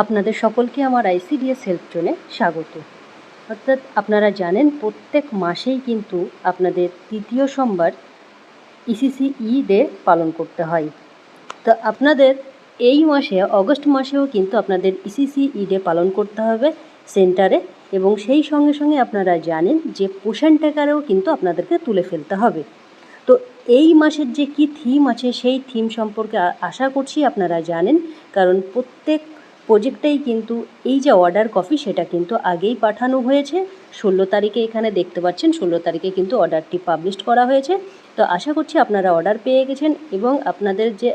আপনাদের সকলকে আমার আইসিডিএস হেল্প জোনে স্বাগত। অর্থাৎ আপনারা জানেন, প্রত্যেক মাসেই কিন্তু আপনাদের তৃতীয় সোমবার ইসিসি ই ডে পালন করতে হয়। তো আপনাদের এই মাসে, অগস্ট মাসেও কিন্তু আপনাদের ইসিসি ই ডে পালন করতে হবে সেন্টারে এবং সেই সঙ্গে সঙ্গে আপনারা জানেন যে পোষণ টাকারেও কিন্তু আপনাদেরকে তুলে ফেলতে হবে। তো এই মাসের যে কি থিম আছে, সেই থিম সম্পর্কে আশা করছি আপনারা জানেন, কারণ প্রত্যেক প্রজেক্টেই কিন্তু এই যে অর্ডার কপি সেটা কিন্তু আগেই পাঠানো হয়েছে। ষোলো তারিখে এখানে দেখতে পাচ্ছেন, ষোলো তারিখে কিন্তু অর্ডারটি পাবলিশ করা হয়েছে। তো আশা করছি আপনারা অর্ডার পেয়ে গেছেন এবং আপনাদের যে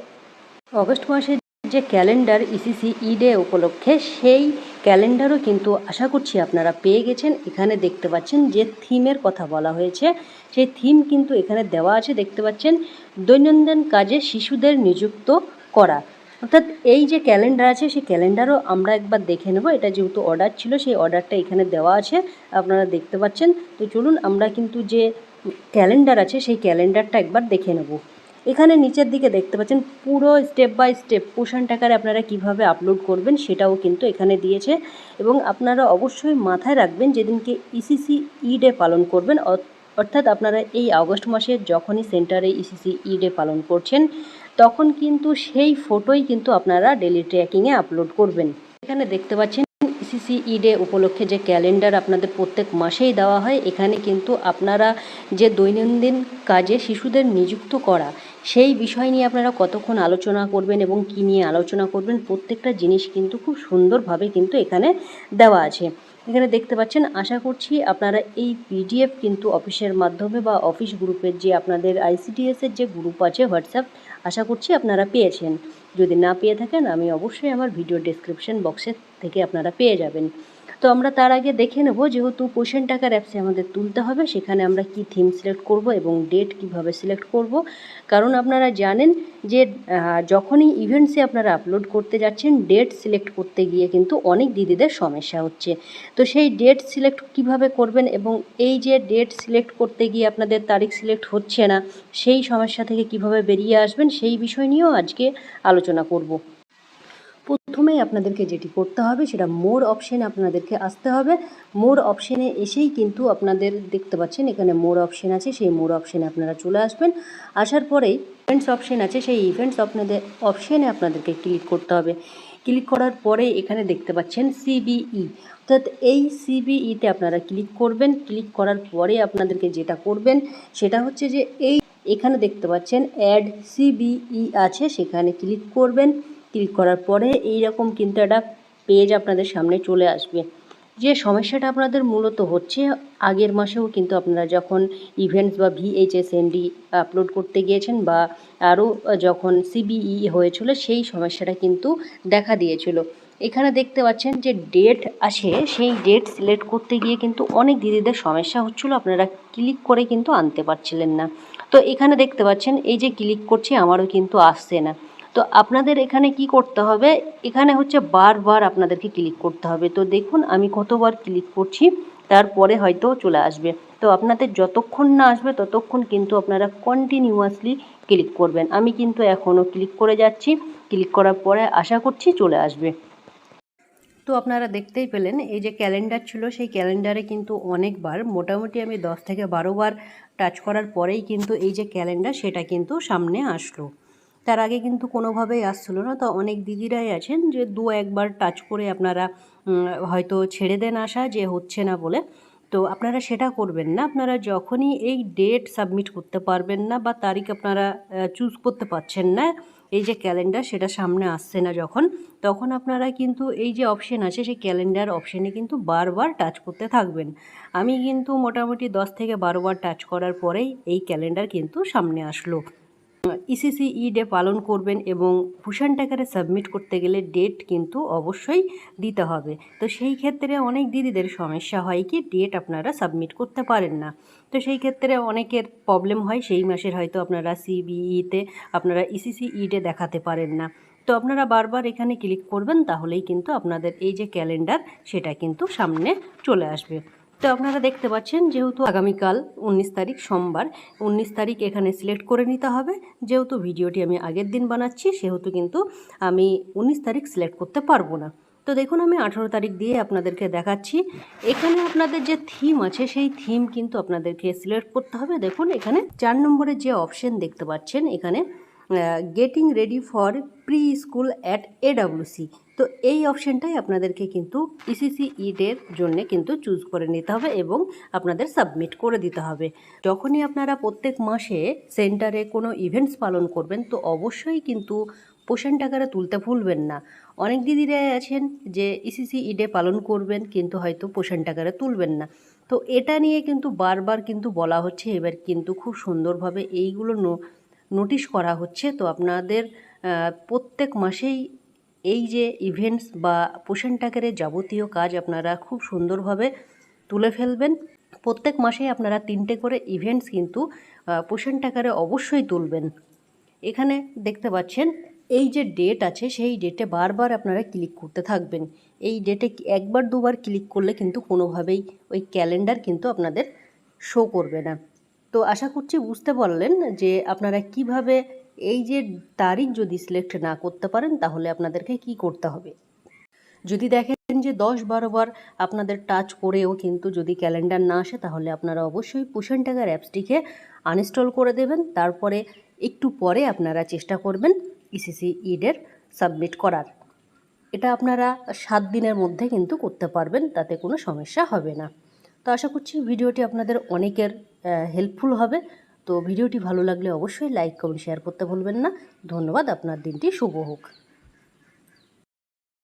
অগস্ট মাসের যে ক্যালেন্ডার ইসিসি ই ডে উপলক্ষে সেই ক্যালেন্ডারও কিন্তু আশা করছি আপনারা পেয়ে গেছেন। এখানে দেখতে পাচ্ছেন যে থিমের কথা বলা হয়েছে। সেই থিম কিন্তু এখানে দেওয়া আছে, দেখতে পাচ্ছেন, দৈনন্দিন কাজে শিশুদের নিযুক্ত করা। অর্থাৎ এই যে ক্যালেন্ডার আছে, সেই ক্যালেন্ডারও আমরা একবার দেখে নেব। এটা যেহেতু অর্ডার ছিল, সেই অর্ডারটা এখানে দেওয়া আছে, আপনারা দেখতে পাচ্ছেন। তো চলুন, আমরা কিন্তু যে ক্যালেন্ডার আছে, সেই ক্যালেন্ডারটা একবার দেখে নেব। এখানে নিচের দিকে দেখতে পাচ্ছেন, পুরো স্টেপ বাই স্টেপ পোষণ টাকারে আপনারা কীভাবে আপলোড করবেন, সেটাও কিন্তু এখানে দিয়েছে। এবং আপনারা অবশ্যই মাথায় রাখবেন, যেদিনকে ইসিসি ই ডে পালন করবেন অর্থাৎ আপনারা এই আগস্ট মাসে যখনই সেন্টারে ইসিসি ই ডে পালন করছেন তখন কিন্তু সেই ফটোই কিন্তু আপনারা ডেলি ট্র্যাকিংয়ে আপলোড করবেন। এখানে দেখতে পাচ্ছেন ইসিসি ই ডে উপলক্ষে যে ক্যালেন্ডার আপনাদের প্রত্যেক মাসেই দেওয়া হয়, এখানে কিন্তু আপনারা যে দৈনন্দিন কাজে শিশুদের নিযুক্ত করা, সেই বিষয় নিয়ে আপনারা কতক্ষণ আলোচনা করবেন এবং কী নিয়ে আলোচনা করবেন, প্রত্যেকটা জিনিস কিন্তু খুব সুন্দরভাবে কিন্তু এখানে দেওয়া আছে। এখানে দেখতে পাচ্ছেন, আশা করছি আপনারা এই পিডিএফ কিন্তু অফিসের মাধ্যমে বা অফিস গ্রুপের যে আপনাদের আইসিডিএসের যে গ্রুপ আছে হোয়াটসঅ্যাপ আশা করছি আপনারা পেয়েছেন। যদি না পেয়ে থাকেন, আমি অবশ্যই আমার ভিডিও ডেসক্রিপশন বক্সের থেকে আপনারা পেয়ে যাবেন। তো আমরা তার আগে দেখে নেব যেহেতু পোষণ টাকার অ্যাপসে আমাদের তুলতে হবে, সেখানে আমরা কি থিম সিলেক্ট করব এবং ডেট কীভাবে সিলেক্ট করব। কারণ আপনারা জানেন যে যখনই ইভেন্টসে আপনারা আপলোড করতে যাচ্ছেন ডেট সিলেক্ট করতে গিয়ে কিন্তু অনেক দিদিদের সমস্যা হচ্ছে। তো সেই ডেট সিলেক্ট কীভাবে করবেন এবং এই যে ডেট সিলেক্ট করতে গিয়ে আপনাদের তারিখ সিলেক্ট হচ্ছে না, সেই সমস্যা থেকে কীভাবে বেরিয়ে আসবেন, সেই বিষয় নিয়েও আজকে আলোচনা করব। প্রথমেই আপনাদেরকে যেটি করতে হবে, সেটা মোর অপশানে আপনাদেরকে আসতে হবে। মোর অপশানে এসেই কিন্তু আপনাদের দেখতে পাচ্ছেন, এখানে মোর অপশান আছে, সেই মোর অপশানে আপনারা চলে আসবেন। আসার পরেই ইভেন্টস অপশান আছে, সেই ইভেন্টস আপনাদের অপশানে আপনাদেরকে ক্লিক করতে হবে। ক্লিক করার পরে এখানে দেখতে পাচ্ছেন সিবিই অর্থাৎ এই সিবিইতে আপনারা ক্লিক করবেন। ক্লিক করার পরে আপনাদেরকে যেটা করবেন, সেটা হচ্ছে যে এই এখানে দেখতে পাচ্ছেন অ্যাড সিবিই আছে, সেখানে ক্লিক করবেন। ক্লিক করার পরে এই রকম কিন্তু একটা পেজ আপনাদের সামনে চলে আসবে। যে সমস্যাটা আপনাদের মূলত হচ্ছে, আগের মাসেও কিন্তু আপনারা যখন ইভেন্টস বা ভিএইচএস এনডি আপলোড করতে গিয়েছেন বা আরও যখন সিবিই হয়েছিল, সেই সমস্যাটা কিন্তু দেখা দিয়েছিল। এখানে দেখতে পাচ্ছেন যে ডেট আছে সেই ডেট সিলেক্ট করতে গিয়ে কিন্তু অনেক দিদিদের সমস্যা হচ্ছিল, আপনারা ক্লিক করে কিন্তু আনতে পারছিলেন না। তো এখানে দেখতে পাচ্ছেন, এই যে ক্লিক করছি, আমারও কিন্তু আসছে না। তো আপনাদের এখানে কি করতে হবে? এখানে হচ্ছে বারবার আপনাদেরকে ক্লিক করতে হবে। তো দেখুন, আমি কতবার ক্লিক করছি, তারপরে হয়তো চলে আসবে। তো আপনাদের যতক্ষণ না আসবে, ততক্ষণ কিন্তু আপনারা কন্টিনিউয়াসলি ক্লিক করবেন। আমি কিন্তু এখনও ক্লিক করে যাচ্ছি। ক্লিক করার পরে আশা করছি চলে আসবে। তো আপনারা দেখতেই পেলেন, এই যে ক্যালেন্ডার ছিল, সেই ক্যালেন্ডারে কিন্তু অনেকবার, মোটামুটি আমি দশ থেকে বারো বার টাচ করার পরেই কিন্তু এই যে ক্যালেন্ডার, সেটা কিন্তু সামনে আসলো। তার আগে কিন্তু কোনোভাবেই আসছিল না। তো অনেক দিদিরাই আছেন যে দু একবার টাচ করে আপনারা হয়তো ছেড়ে দেন আসা যে হচ্ছে না বলে। তো আপনারা সেটা করবেন না। আপনারা যখনই এই ডেট সাবমিট করতে পারবেন না বা তারিখ আপনারা চুজ করতে পারছেন না এই যে ক্যালেন্ডার সেটা সামনে আসছে না যখন, তখন আপনারা কিন্তু এই যে অপশন আছে, সেই ক্যালেন্ডার অপশানে কিন্তু বারবার টাচ করতে থাকবেন। আমি কিন্তু মোটামুটি দশ থেকে বারো বার টাচ করার পরেই এই ক্যালেন্ডার কিন্তু সামনে আসলো। ইসিসি ই ডে পালন করবেন এবং ভূষণ টাকারে সাবমিট করতে গেলে ডেট কিন্তু অবশ্যই দিতে হবে। তো সেই ক্ষেত্রে অনেক দিদিদের সমস্যা হয় কি ডেট আপনারা সাবমিট করতে পারেন না। তো সেই ক্ষেত্রে অনেকের প্রবলেম হয়, সেই মাসের হয়তো আপনারা সিবিইতে আপনারা ইসিসি ডে দেখাতে পারেন না। তো আপনারা বারবার এখানে ক্লিক করবেন, তাহলেই কিন্তু আপনাদের এই যে ক্যালেন্ডার সেটা কিন্তু সামনে চলে আসবে। তো আপনারা দেখতে পাচ্ছেন যেহেতু আগামীকাল উনিশ তারিখ সোমবার, উনিশ তারিখ এখানে সিলেক্ট করে নিতে হবে। যেহেতু ভিডিওটি আমি আগের দিন বানাচ্ছি, সেহেতু কিন্তু আমি উনিশ তারিখ সিলেক্ট করতে পারব না। তো দেখুন, আমি আঠেরো তারিখ দিয়ে আপনাদেরকে দেখাচ্ছি। এখানে আপনাদের যে থিম আছে, সেই থিম কিন্তু আপনাদেরকে সিলেক্ট করতে হবে। দেখুন, এখানে চার নম্বরের যে অপশন দেখতে পাচ্ছেন, এখানে getting ready for preschool at AWC তো এই অপশনটাই আপনাদেরকে কিন্তু E ইসিসি ইডের জন্য কিন্তু চুজ করে নিতে হবে এবং আপনাদের সাবমিট করে দিতে হবে। যখনই আপনারা প্রত্যেক মাসে সেন্টারে কোনো ইভেন্টস পালন করবেন, তো অবশ্যই কিন্তু পোষণ টাকাটা তুলতে ভুলবেন না। অনেক দিদিরাই আছেন যে E ইসিসি ইডে পালন করবেন, কিন্তু হয়তো পোষণ টাকাটা তুলবেন না। তো এটা নিয়ে কিন্তু বারবার কিন্তু বলা হচ্ছে, এবার কিন্তু খুব সুন্দরভাবে এইগুলো নোটিশ করা হচ্ছে। তো আপনাদের প্রত্যেক মাসেই এই যে ইভেন্টস বা পোষণ টাকারের যাবতীয় কাজ আপনারা খুব সুন্দরভাবে তুলে ফেলবেন। প্রত্যেক মাসেই আপনারা তিনটে করে ইভেন্টস কিন্তু পোষণ টাকারে অবশ্যই তুলবেন। এখানে দেখতে পাচ্ছেন, এই যে ডেট আছে সেই ডেটে বারবার আপনারা ক্লিক করতে থাকবেন। এই ডেটে একবার দুবার ক্লিক করলে কিন্তু কোনোভাবেই ওই ক্যালেন্ডার কিন্তু আপনাদের শো করবে না। তো আশা করছি বুঝতে পারলেন যে আপনারা কীভাবে এই যে তারিখ যদি সিলেক্ট না করতে পারেন, তাহলে আপনাদেরকে কি করতে হবে? যদি দেখেন যে দশ বারো বার আপনাদের টাচ করেও কিন্তু যদি ক্যালেন্ডার না আসে, তাহলে আপনারা অবশ্যই পুষণ টাকার অ্যাপসটিকে আনইনস্টল করে দেবেন। তারপরে একটু পরে আপনারা চেষ্টা করবেন ইসিসি ইডের সাবমিট করার। এটা আপনারা সাত দিনের মধ্যে কিন্তু করতে পারবেন, তাতে কোনো সমস্যা হবে না। তো আশা করছি ভিডিওটি আপনাদের অনেকের হেল্পফুল হবে। তো ভিডিওটি ভালো লাগলে অবশ্যই লাইক কমেন্ট শেয়ার করতে ভুলবেন না। ধন্যবাদ, আপনার দিনটি শুভ হোক।